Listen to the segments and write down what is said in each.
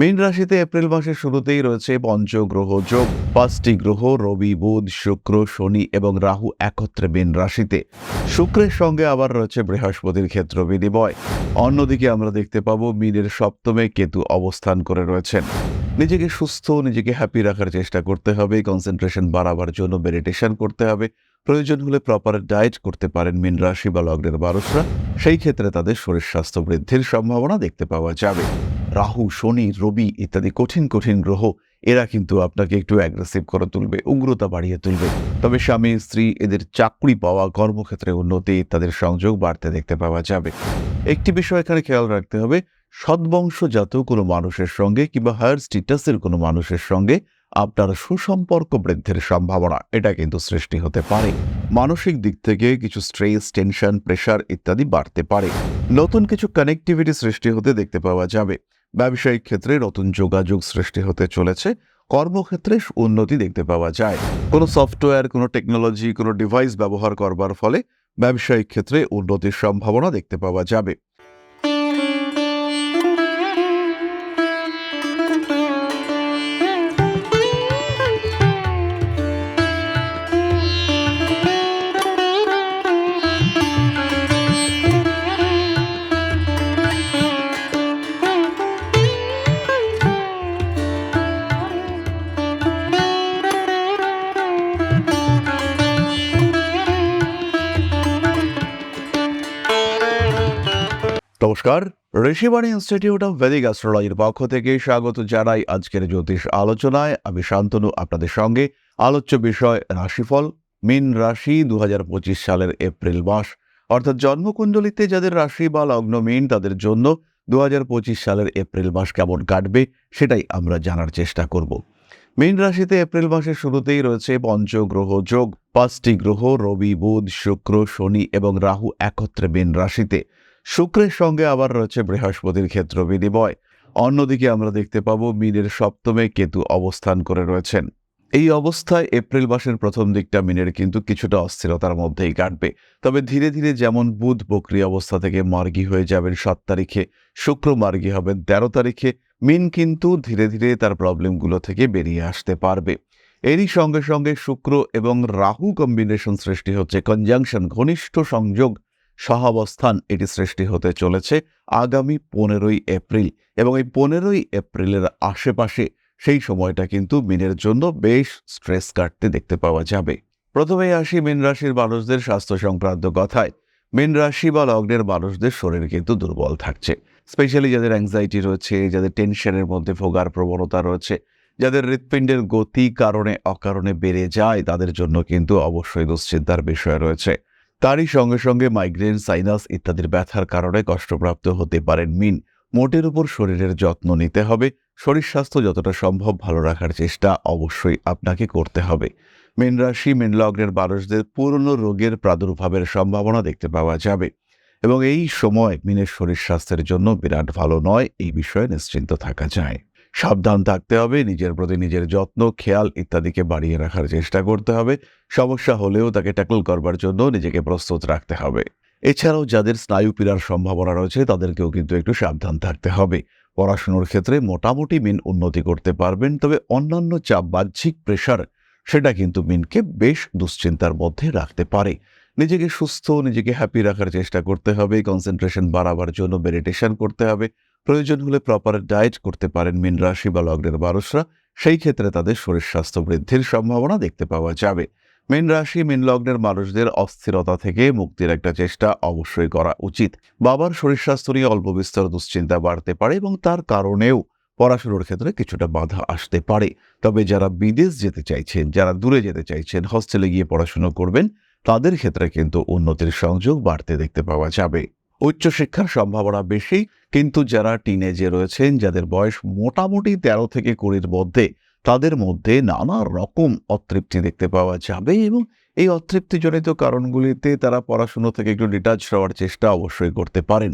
মীন রাশিতে এপ্রিল মাসের শুরুতেই রয়েছে পঞ্চগ্রহ যোগ। পাঁচটি গ্রহ, রবি, বুধ, শুক্র, শনি এবং রাহু একত্রে মীন রাশিতে। শুক্রের সঙ্গে আবার রয়েছে বৃহস্পতির ক্ষেত্র বিনিময়। অন্যদিকে আমরা দেখতে পাবো মীনের সপ্তমে কেতু অবস্থান করে রয়েছেন। নিজেকে সুস্থ, নিজেকে হ্যাপি রাখার চেষ্টা করতে হবে কনসেন্ট্রেশন বাড়াবার জন্য মেডিটেশন করতে হবে। প্রয়োজন হলে প্রপার ডায়েট করতে পারেন মীন রাশি বা লগ্নের মানুষরা। সেই ক্ষেত্রে তাদের শরীর স্বাস্থ্য বৃদ্ধির সম্ভাবনা দেখতে পাওয়া যাবে। রাহু, শনি, রবি ইত্যাদি কঠিন কঠিন গ্রহ, এরা কিন্তু আপনাকে একটু অ্যাগ্রেসিভ করে তুলবে, উগ্রতা বাড়িয়ে তুলবে। তবে স্বামী, স্ত্রী এদের চাকরি পাওয়া, কর্মক্ষেত্রে উন্নতি তাদের সংযোগ বাড়তে দেখতে পাওয়া যাবে। একটি বিষয় এখানে খেয়াল রাখতে হবে সদ্বংশ সদ্বংশজাত কোনো মানুষের সঙ্গে কিংবা হায়ার স্ট্যাটাসের কোনো মানুষের সঙ্গে আপনার সুসম্পর্ক বৃদ্ধির সম্ভাবনা, এটা কিন্তু সৃষ্টি হতে পারে। মানসিক দিক থেকে কিছু স্ট্রেস টেনশন প্রেশার ইত্যাদি বাড়তে পারে। নতুন কিছু কানেক্টিভিটি সৃষ্টি হতে দেখতে পাওয়া যাবে। ব্যবসায়িক ক্ষেত্রে নতুন যোগাযোগ সৃষ্টি হতে চলেছে। কর্মক্ষেত্রে উন্নতি দেখতে পাওয়া যায়। কোনো সফটওয়্যার কোনো টেকনোলজি কোনো ডিভাইস ব্যবহার করবার ফলে ব্যবসায়িক ক্ষেত্রে উন্নতির সম্ভাবনা দেখতে পাওয়া যাবে। নমস্কার, ঋষিবাণী ইনস্টিটিউট অফ ভেদিক অ্যাস্ট্রোলজির পক্ষ থেকে স্বাগত জানাই আজকের জ্যোতিষ আলোচনায়। আমি শান্তনু, আপনাদের সঙ্গে আলোচ্য বিষয় রাশিফল, মিন রাশি দু হাজার পঁচিশ সালের এপ্রিল মাস। অর্থাৎ জন্মকুণ্ডলিতে যাদের রাশি বা লগ্ন মিন, তাদের জন্য দুহাজার পঁচিশ সালের এপ্রিল মাস কেমন কাটবে সেটাই আমরা জানার চেষ্টা করব। মীন রাশিতে এপ্রিল মাসের শুরুতেই রয়েছে পঞ্চগ্রহ যোগ, পাঁচটি গ্রহ, রবি, বুধ, শুক্র, শনি এবং রাহু একত্রে মীন রাশিতে। শুক্রের সঙ্গে আবার রয়েছে বৃহস্পতির ক্ষেত্র বিনিময়। অন্যদিকে আমরা দেখতে পাবো মিনের সপ্তমে কেতু অবস্থান করে রয়েছেন। এই অবস্থায় এপ্রিল মাসের প্রথম দিকটা মিনের কিন্তু কিছুটা অস্থিরতার মধ্যেই কাটবে। তবে ধীরে ধীরে যেমন বুধ বক্রি অবস্থা থেকে মার্গী হয়ে যাবেন সাত তারিখে, শুক্র মার্গী হবেন তেরো তারিখে, মিন কিন্তু ধীরে ধীরে তার প্রবলেমগুলো থেকে বেরিয়ে আসতে পারবে। এরই সঙ্গে সঙ্গে শুক্র এবং রাহু কম্বিনেশন সৃষ্টি হচ্ছে কনজাংশন ঘনিষ্ঠ সংযোগ সহাবস্থান এটি সৃষ্টি হতে চলেছে আগামী পনেরোই এপ্রিল এবং এই পনেরোই এপ্রিলের আশেপাশে সেই সময়টা কিন্তু মিনের জন্য বেশ স্ট্রেস কাটতে দেখতে পাওয়া যাবে। প্রথমেই আসি মীন রাশির মানুষদের স্বাস্থ্য সংক্রান্ত কথায়। মীন রাশি বা লগ্নের মানুষদের শরীর কিন্তু দুর্বল থাকছে। স্পেশালি যাদের অ্যাংজাইটি রয়েছে, যাদের টেনশনের মধ্যে ভোগার প্রবণতা রয়েছে, যাদের হৃৎপিণ্ডের গতি কারণে অকারণে বেড়ে যায়, তাদের জন্য কিন্তু অবশ্যই দুশ্চিন্তার বিষয় রয়েছে। তারই সঙ্গে সঙ্গে মাইগ্রেন সাইনাস ইত্যাদির ব্যথার কারণে কষ্টপ্রাপ্ত হতে পারেন মিন। মোটের উপর শরীরের যত্ন নিতে হবে। শরীর স্বাস্থ্য যতটা সম্ভব ভালো রাখার চেষ্টা অবশ্যই আপনাকে করতে হবে। মীন রাশি, মীন লগ্নের মানুষদের পুরনো রোগের প্রাদুর্ভাবের সম্ভাবনা দেখতে পাওয়া যাবে এবং এই সময় মিনের শরীর স্বাস্থ্যের জন্য বিরাট ভালো নয়, এই বিষয়ে নিশ্চিন্ত থাকা যায়। সাবধান থাকতে হবে, নিজের প্রতি নিজের যত্ন, খেয়াল ইত্যাদিকে বাড়িয়ে রাখার চেষ্টা করতে হবে। সমস্যা হলেও তাকে ট্যাকল করবার জন্য নিজেকে প্রস্তুত রাখতে হবে। এছাড়াও যাদের স্নায়ু পীড়ার সম্ভাবনা রয়েছে, তাদেরকেও কিন্তু একটু সাবধান থাকতে হবে। পড়াশুনোর ক্ষেত্রে মোটামুটি মিন উন্নতি করতে পারবেন, তবে অন্যান্য চাপ বাহ্যিক প্রেশার, সেটা কিন্তু মিনকে বেশ দুশ্চিন্তার মধ্যে রাখতে পারে। নিজেকে সুস্থ, নিজেকে হ্যাপি রাখার চেষ্টা করতে হবে কনসেন্ট্রেশন বাড়াবার জন্য মেডিটেশন করতে হবে প্রয়োজন হলে প্রপার ডায়েট করতে পারেন মীন রাশি বা লগ্নের মানুষরা সেই ক্ষেত্রে তাদের শরীর স্বাস্থ্য বৃদ্ধির সম্ভাবনা দেখতে পাওয়া যাবে। মীন রাশি, মীন লগ্নের মানুষদের অস্থিরতা থেকে মুক্তির একটা চেষ্টা অবশ্যই করা উচিত। বাবার শরীর স্বাস্থ্য নিয়ে অল্প বিস্তর দুশ্চিন্তা বাড়তে পারে এবং তার কারণেও পড়াশুনোর ক্ষেত্রে কিছুটা বাধা আসতে পারে। তবে যারা বিদেশ যেতে চাইছেন, যারা দূরে যেতে চাইছেন, হস্টেলে গিয়ে পড়াশুনো করবেন, তাদের ক্ষেত্রে কিন্তু উন্নতির সংযোগ বাড়তে দেখতে পাওয়া যাবে। উচ্চশিক্ষার সম্ভাবনা বেশি, কিন্তু যারা টিনেজে রয়েছেন, যাদের বয়স মোটামুটি তেরো থেকে কুড়ির মধ্যে, তাদের মধ্যে নানা রকম অতৃপ্তি দেখতে পাওয়া যাবে এবং এই অতৃপ্তিজনিত কারণগুলিতে তারা পড়াশুনো থেকে একটু ডিটাচ হওয়ার চেষ্টা অবশ্যই করতে পারেন।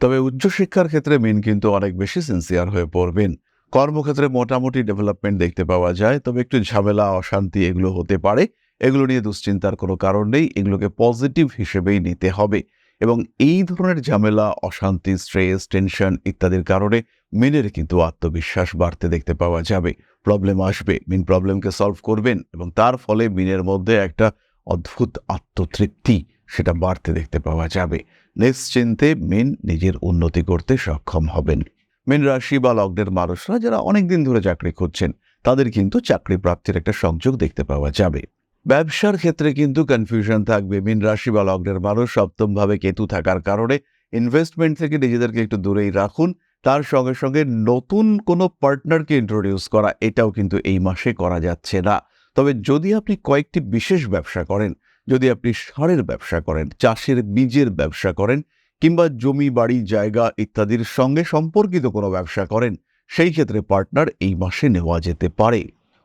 তবে উচ্চশিক্ষার ক্ষেত্রে মিন কিন্তু অনেক বেশি সিনসিয়ার হয়ে পড়বেন। কর্মক্ষেত্রে মোটামুটি ডেভেলপমেন্ট দেখতে পাওয়া যায়, তবে একটু ঝামেলা, অশান্তি এগুলো হতে পারে। এগুলো নিয়ে দুশ্চিন্তার কোনো কারণ নেই, এগুলোকে পজিটিভ হিসেবেই নিতে হবে। এবং এই ধরনের ঝামেলা, অশান্তি, স্ট্রেস, টেনশন ইত্যাদির কারণে মিনের কিন্তু আত্মবিশ্বাস বাড়তে দেখতে পাওয়া যাবে। প্রবলেম আসবে, মিন প্রবলেমকে সলভ করবেন এবং তার ফলে মিনের মধ্যে একটা অদ্ভুত আত্মতৃপ্তি সেটা বাড়তে দেখতে পাওয়া যাবে। নিশ্চিন্তে মিন নিজের উন্নতি করতে সক্ষম হবেন। মিন রাশি বা লগ্নের মানুষরা যারা অনেকদিন ধরে চাকরি খুঁজছেন, তাদের কিন্তু চাকরি প্রাপ্তির একটা সংযোগ দেখতে পাওয়া যাবে। ব্যবসার ক্ষেত্রে কিন্তু কনফিউশন থাকবে। মিন রাশি বা লগ্নের মানুষ সপ্তমভাবে কেতু থাকার কারণে ইনভেস্টমেন্ট থেকে নিজেদেরকে একটু দূরেই রাখুন। তার সঙ্গে সঙ্গে নতুন কোনো পার্টনারকে ইন্ট্রোডিউস করা, এটাও কিন্তু এই মাসে করা যাচ্ছে না। তবে যদি আপনি কয়েকটি বিশেষ ব্যবসা করেন, যদি আপনি সারের ব্যবসা করেন, চাষের বীজের ব্যবসা করেন, কিংবা জমি, বাড়ি, জায়গা ইত্যাদির সঙ্গে সম্পর্কিত কোনো ব্যবসা করেন, সেই ক্ষেত্রে পার্টনার এই মাসে নেওয়া যেতে পারে।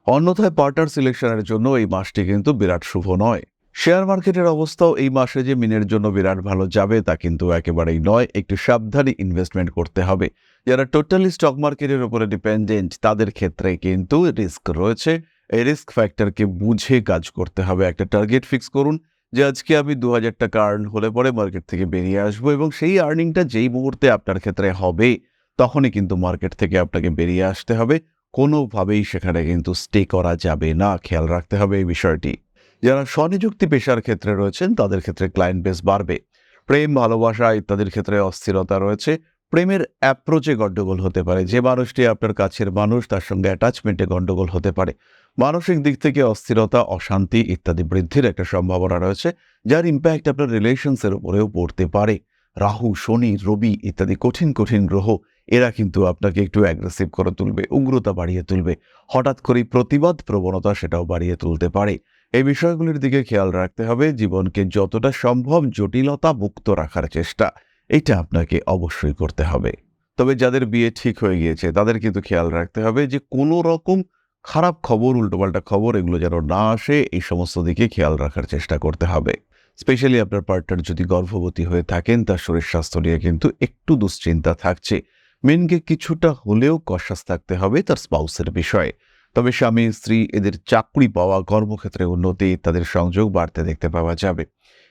অন্যথায় পার্টনার সিলেকশনের জন্য এই মাসটি কিন্তু বিরাট শুভ নয়। শেয়ার মার্কেটের অবস্থাও এই মাসে যে মিনের জন্য বিরাট ভালো যাবে তা কিন্তু একেবারেই নয়, একটু সাবধানে ইনভেস্টমেন্ট করতে হবে। যারা টোটালি স্টক মার্কেটের উপরে ডিপেন্ডেন্ট তাদের ক্ষেত্রে কিন্তু রিস্ক রয়েছে। এই রিস্ক ফ্যাক্টরকে বুঝে কাজ করতে হবে। একটা টার্গেট ফিক্স করুন যে আজকে আমি দু হাজার টাকা আর্ন হলে পরে মার্কেট থেকে বেরিয়ে আসব এবং সেই আর্নিংটা যেই মুহূর্তে আপনার ক্ষেত্রে হবে, তখনই কিন্তু মার্কেট থেকে আপনাকে বেরিয়ে আসতে হবে। কোনোভাবেই সেখানে কিন্তু স্টে করা যাবে না। খেয়াল রাখতে হবে এই বিষয়টি। যারা স্বনিযুক্তি পেশার ক্ষেত্রে রয়েছেন, তাদের ক্ষেত্রে ক্লায়েন্ট বেস বাড়বে। প্রেম, ভালোবাসা ইত্যাদির ক্ষেত্রে অস্থিরতা রয়েছে। প্রেমের অ্যাপ্রোচে গণ্ডগোল হতে পারে। যে মানুষটি আপনার কাছের মানুষ, তার সঙ্গে অ্যাটাচমেন্টে গণ্ডগোল হতে পারে। মানসিক দিক থেকে অস্থিরতা, অশান্তি ইত্যাদি বৃদ্ধির একটা সম্ভাবনা রয়েছে, যার ইম্প্যাক্ট আপনার রিলেশনসের উপরেও পড়তে পারে। রাহু, শনি, রবি ইত্যাদি কঠিন কঠিন গ্রহ এরা কিন্তু আপনাকে একটু অ্যাগ্রেসিভ করে তুলবে, উগ্রতা বাড়িয়ে তুলবে। হঠাৎ করেই প্রতিবাদ প্রবণতা সেটাও বাড়িয়ে তুলতে পারে। এই বিষয়গুলির দিকে খেয়াল রাখতে হবে, জীবনকে যতটা সম্ভব জটিলতা মুক্ত রাখার চেষ্টা। এটা আপনাকে অবশ্যই করতে হবে। তবে যাদের বিয়ে ঠিক হয়ে গিয়েছে, তাদের কিন্তু খেয়াল রাখতে হবে যে কোনো রকম খারাপ খবর, উল্টোপাল্টা খবর, এগুলো যেন না আসে, এই সমস্ত দিকে খেয়াল রাখার চেষ্টা করতে হবে। স্পেশালি আপনার পার্টনার যদি গর্ভবতী হয়ে থাকেন, তার শরীর স্বাস্থ্য নিয়ে কিন্তু একটু দুশ্চিন্তা থাকছে। মেনকে কিছুটা হলেও কষাস থাকতে হবে তার স্পাউসের বিষয়ে। তবে স্বামী, স্ত্রী এদের চাকরি পাওয়া, কর্মক্ষেত্রে উন্নতি তাদের সংযোগ বাড়তে দেখতে পাওয়া যাবে।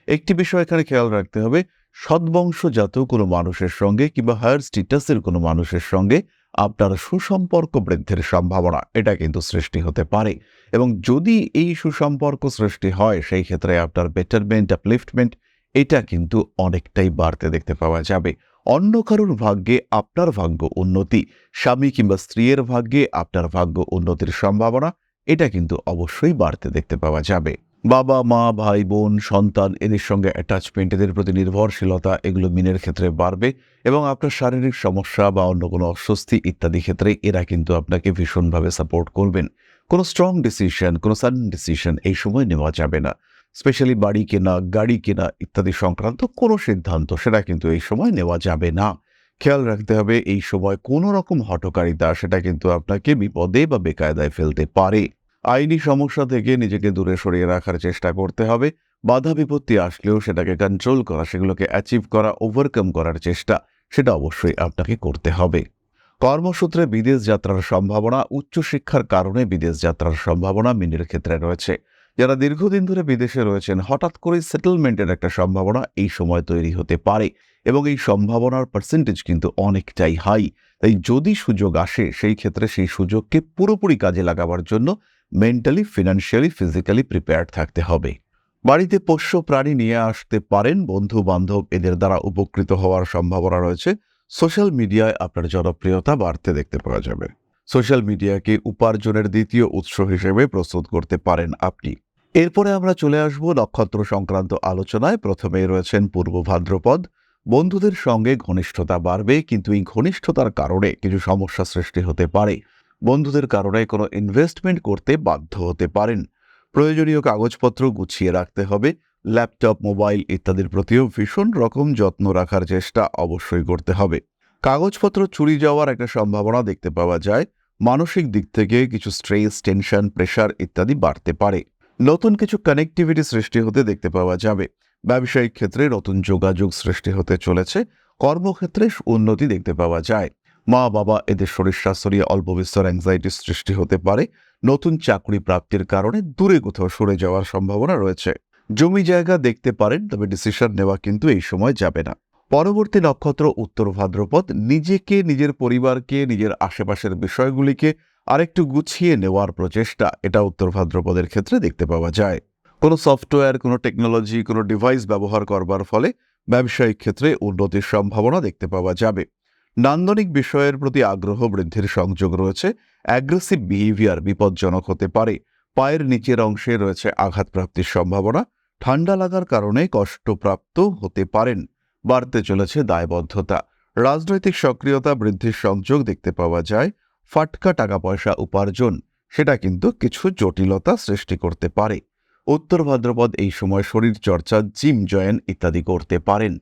একটি বিষয় এখানে খেয়াল রাখতে হবে, সদ্বংশজাত কোনো মানুষের সঙ্গে কিংবা হায়ার স্ট্যাটাসের কোনো মানুষের সঙ্গে আপনার সুসম্পর্ক বৃদ্ধির সম্ভাবনা, এটা কিন্তু সৃষ্টি হতে পারে। এবং যদি এই সুসম্পর্ক সৃষ্টি হয়, সেই ক্ষেত্রে আপনার বেটারমেন্ট আপলিফটমেন্ট এটা কিন্তু অনেকটাই বাড়তে দেখতে পাওয়া যাবে। অন্য কারোর ভাগ্যে আপনার ভাগ্য উন্নতি, স্বামী কিংবা স্ত্রীর ভাগ্যে আপনার ভাগ্য উন্নতির সম্ভাবনা, এটা কিন্তু অবশ্যই বাড়তে দেখতে পাওয়া যাবে। বাবা, মা, ভাই, বোন, সন্তান, এদের সঙ্গে অ্যাটাচমেন্ট এদের প্রতি নির্ভরশীলতা, এগুলো মিনের ক্ষেত্রে বাড়বে এবং আপনার শারীরিক সমস্যা বা অন্য কোনো অস্বস্তি ইত্যাদি ক্ষেত্রে এরা কিন্তু আপনাকে ভীষণভাবে সাপোর্ট করবেন। কোনো স্ট্রং ডিসিশন কোনো সাডেন ডিসিশন এই সময় নেওয়া যাবে না। স্পেশালি বাড়ি কেনা, গাড়ি কেনা ইত্যাদি সংক্রান্ত কোনো সিদ্ধান্ত সেটা কিন্তু এই সময় নেওয়া যাবে না। খেয়াল রাখতে হবে এই সময় কোনো রকম হটকারিতা সেটা কিন্তু আপনাকে বিপদে বা বেকায়দায় ফেলতে পারে। আইনি সমস্যা থেকে নিজেকে দূরে সরিয়ে রাখার চেষ্টা করতে হবে। বাধা বিপত্তি আসলেও সেটাকে কন্ট্রোল করা, সেগুলোকে অ্যাচিভ করা ওভারকাম করার চেষ্টা সেটা অবশ্যই আপনাকে করতে হবে। কর্মসূত্রে বিদেশ যাত্রার সম্ভাবনা, উচ্চশিক্ষার কারণে বিদেশ যাত্রার সম্ভাবনা মিনের ক্ষেত্রে রয়েছে। যারা দীর্ঘদিন ধরে বিদেশে রয়েছেন, হঠাৎ করে সেটেলমেন্টের একটা সম্ভাবনা এই সময় তৈরি হতে পারে এবং এই সম্ভাবনার পার্সেন্টেজ কিন্তু অনেকটাই হাই তাই যদি সুযোগ আসে, সেই ক্ষেত্রে সেই সুযোগকে পুরোপুরি কাজে লাগাবার জন্য মেন্টালি ফিনান্সিয়ালি ফিজিক্যালি প্রিপেয়ার্ড থাকতে হবে। বাড়িতে পোষ্য প্রাণী নিয়ে আসতে পারেন বন্ধু বান্ধব এদের দ্বারা উপকৃত হওয়ার সম্ভাবনা রয়েছে। সোশ্যাল মিডিয়ায় আপনার জনপ্রিয়তা বাড়তে দেখতে পাওয়া যাবে। সোশ্যাল মিডিয়াকে উপার্জনের দ্বিতীয় উৎস হিসেবে প্রস্তুত করতে পারেন আপনি। এরপরে আমরা চলে আসব নক্ষত্র সংক্রান্ত আলোচনায়। প্রথমেই রয়েছেন পূর্ব ভাদ্রপদ। বন্ধুদের সঙ্গে ঘনিষ্ঠতা বাড়বে, কিন্তু এই ঘনিষ্ঠতার কারণে কিছু সমস্যা সৃষ্টি হতে পারে। বন্ধুদের কারণে কোনো ইনভেস্টমেন্ট করতে বাধ্য হতে পারেন। প্রয়োজনীয় কাগজপত্র গুছিয়ে রাখতে হবে। ল্যাপটপ মোবাইল ইত্যাদির প্রতিও ভীষণ রকম যত্ন রাখার চেষ্টা অবশ্যই করতে হবে। কাগজপত্র চুরি যাওয়ার একটা সম্ভাবনা দেখতে পাওয়া যায়। মানসিক দিক থেকে কিছু স্ট্রেস টেনশন প্রেশার ইত্যাদি বাড়তে পারে। নতুন কিছু কানেক্টিভিটি সৃষ্টি হতে দেখতে পাওয়া যাবে। ব্যবসায়িক ক্ষেত্রে নতুন যোগাযোগ সৃষ্টি হতে চলেছে। কর্মক্ষেত্রে উন্নতি দেখতে পাওয়া যায়। মা, বাবা, এদের শরীর স্বাস্থ্য অল্প বিস্তর অ্যাংজাইটি সৃষ্টি হতে পারে। নতুন চাকরি প্রাপ্তির কারণে দূরে কোথাও সরে যাওয়ার সম্ভাবনা রয়েছে। জমি জায়গা দেখতে পারেন, তবে ডিসিশন নেওয়া কিন্তু এই সময় যাবে না। পরবর্তী নক্ষত্র উত্তর ভাদ্রপদ, নিজেকে, নিজের পরিবারকে, নিজের আশেপাশের বিষয়গুলিকে আরেকটু গুছিয়ে নেওয়ার প্রচেষ্টা এটা উত্তর ভাদ্রপদের ক্ষেত্রে দেখতে পাওয়া যায়। কোনো সফটওয়্যার, কোনো টেকনোলজি, কোনো ডিভাইস ব্যবহার করবার ফলে ব্যবসায়িক ক্ষেত্রে উন্নতির সম্ভাবনা দেখতে পাওয়া যাবে। নান্দনিক বিষয়ের প্রতি আগ্রহ বৃদ্ধির সংযোগ রয়েছে অ্যাগ্রেসিভ বিহেভিয়ার বিপজ্জনক হতে পারে, পায়ের নিচের অংশে রয়েছে আঘাতপ্রাপ্তির সম্ভাবনা, ঠান্ডা লাগার কারণে কষ্টপ্রাপ্ত হতে পারেন। বাড়তে চলেছে দায়বদ্ধতা। রাজনৈতিক সক্রিয়তা, বৃদ্ধির সংযোগ দেখতে পাওয়া যায়। ফাটকা টাকা পয়সা উপার্জন, সেটা কিন্তু কিছু জটিলতা সৃষ্টি করতে পারে। উত্তর ভাদ্রপদ এই সময় শরীর চর্চা জিম জয়েন ইত্যাদি করতে পারেন।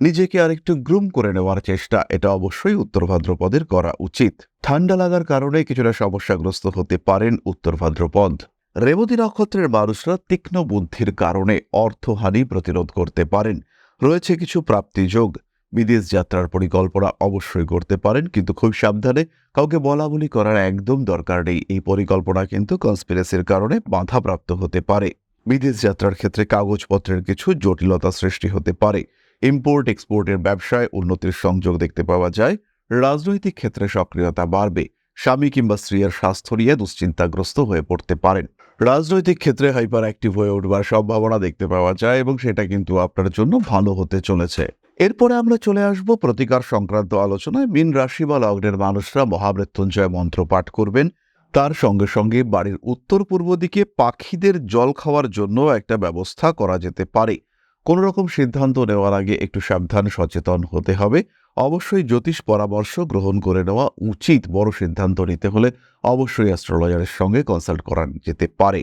নিজেকে আরেকটু গ্রুম করে নেওয়ার চেষ্টা, এটা অবশ্যই উত্তর ভাদ্রপদের করা উচিত। ঠান্ডা লাগার কারণে কিছুটা সমস্যাগ্রস্ত হতে পারেন উত্তর ভাদ্রপদ। রেবতী নক্ষত্রের মানুষরা তীক্ষ্ণ বুদ্ধির কারণে অর্থহানি প্রতিরোধ করতে পারেন। রয়েছে কিছু প্রাপ্তিযোগ বিদেশ যাত্রার পরিকল্পনা অবশ্যই করতে পারেন, কিন্তু খুব সাবধানে কাউকে বলা বলি করার একদম দরকার নেই। এই পরিকল্পনা কিন্তু কনস্পিরেসির কারণে বাধাপ্রাপ্ত হতে পারে। বিদেশ যাত্রার ক্ষেত্রে কাগজপত্রের কিছু জটিলতা সৃষ্টি হতে পারে। ইম্পোর্ট এক্সপোর্টের ব্যবসায় উন্নতির সংযোগ দেখতে পাওয়া যায়। রাজনৈতিক ক্ষেত্রে সক্রিয়তা বাড়বে। স্বামী কিংবা স্ত্রীর স্বাস্থ্য নিয়ে দুশ্চিন্তাগ্রস্ত হয়ে পড়তে পারেন। রাজনৈতিক ক্ষেত্রে হাইপার অ্যাক্টিভ হয়ে উঠবার সম্ভাবনা দেখতে পাওয়া যায় এবং সেটা কিন্তু আপনার জন্য ভালো হতে চলেছে। এরপরে আমরা চলে আসব প্রতিকার সংক্রান্ত আলোচনায়। মিন রাশি বা লগ্নের মানুষরা মহামৃত্যুঞ্জয় মন্ত্র পাঠ করবেন। তার সঙ্গে সঙ্গে বাড়ির উত্তর পূর্ব দিকে পাখিদের জল খাওয়ার জন্য একটা ব্যবস্থা করা যেতে পারে। কোনো রকম সিদ্ধান্ত নেওয়ার আগে একটু সাবধান, সচেতন হতে হবে। অবশ্যই জ্যোতিষ পরামর্শ গ্রহণ করে নেওয়া উচিত বড় সিদ্ধান্ত নিতে হলে অবশ্যই অ্যাস্ট্রোলজারের সঙ্গে কনসাল্ট করা যেতে পারে।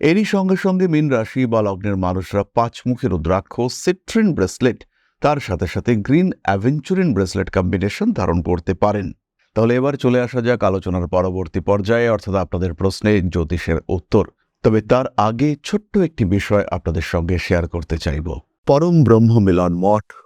এরই সঙ্গে সঙ্গে মিন রাশি বা লগ্নের মানুষরা পাঁচমুখী রুদ্রাক্ষ সিট্রিন ব্রেসলেট তার সাথে সাথে গ্রিন অ্যাভেঞ্চুরিন ব্রেসলেট কম্বিনেশন ধারণ করতে পারেন। তাহলে এবার চলে আসা যাক আলোচনার পরবর্তী পর্যায়ে, অর্থাৎ আপনাদের প্রশ্নে জ্যোতিষের উত্তর। তবে তার আগে ছোট্ট একটি বিষয় আপনাদের সঙ্গে শেয়ার করতে চাইব। পরম ব্রহ্ম মিলন মঠ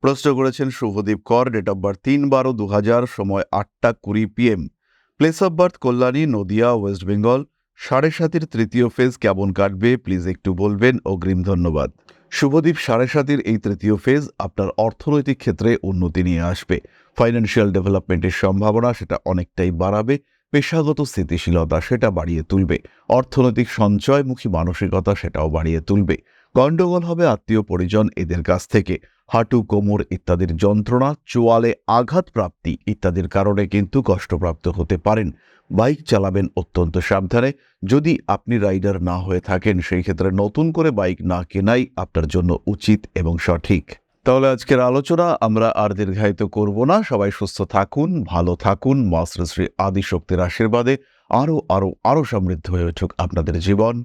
প্রশ্ন করেছেন শুভদীপ কর ডেট অফ বার্থ তিন বারো দু হাজার সময় আটটা কুড়ি PM place of birth Kalyani, Nadia West Bengal সাড়ে সাতের তৃতীয় ফেজ কেমন কাটবে? প্লিজ একটু বলবেন। অগ্রিম ধন্যবাদ। শুভদীপ, সাড়ে সাতের এই তৃতীয় ফেজ আপনার অর্থনৈতিক ক্ষেত্রে উন্নতি নিয়ে আসবে। ফাইন্যান্সিয়াল ডেভেলপমেন্টের সম্ভাবনা সেটা অনেকটাই বাড়াবে। পেশাগত স্থিতিশীলতা সেটা বাড়িয়ে তুলবে। অর্থনৈতিক সঞ্চয়মুখী মানসিকতা সেটাও বাড়িয়ে তুলবে। গণ্ডগোল হবে আত্মীয় পরিজন এদের কাছ থেকে। হাঁটু, কোমর ইত্যাদির যন্ত্রণা, চোয়ালে আঘাত প্রাপ্তি ইত্যাদির কারণে কিন্তু কষ্টপ্রাপ্ত হতে পারেন। বাইক চালাবেন অত্যন্ত সাবধানে। যদি আপনি রাইডার না হয়ে থাকেন, সেই ক্ষেত্রে নতুন করে বাইক না কেনাই আপনার জন্য উচিত এবং সঠিক। তাহলে আজকের আলোচনা আমরা আর দীর্ঘায়িত করব না। সবাই সুস্থ থাকুন, ভালো থাকুন। মা শ্রী আদিশক্তির আশীর্বাদে আরও আরও আরও সমৃদ্ধ হয়ে উঠুক আপনাদের জীবন।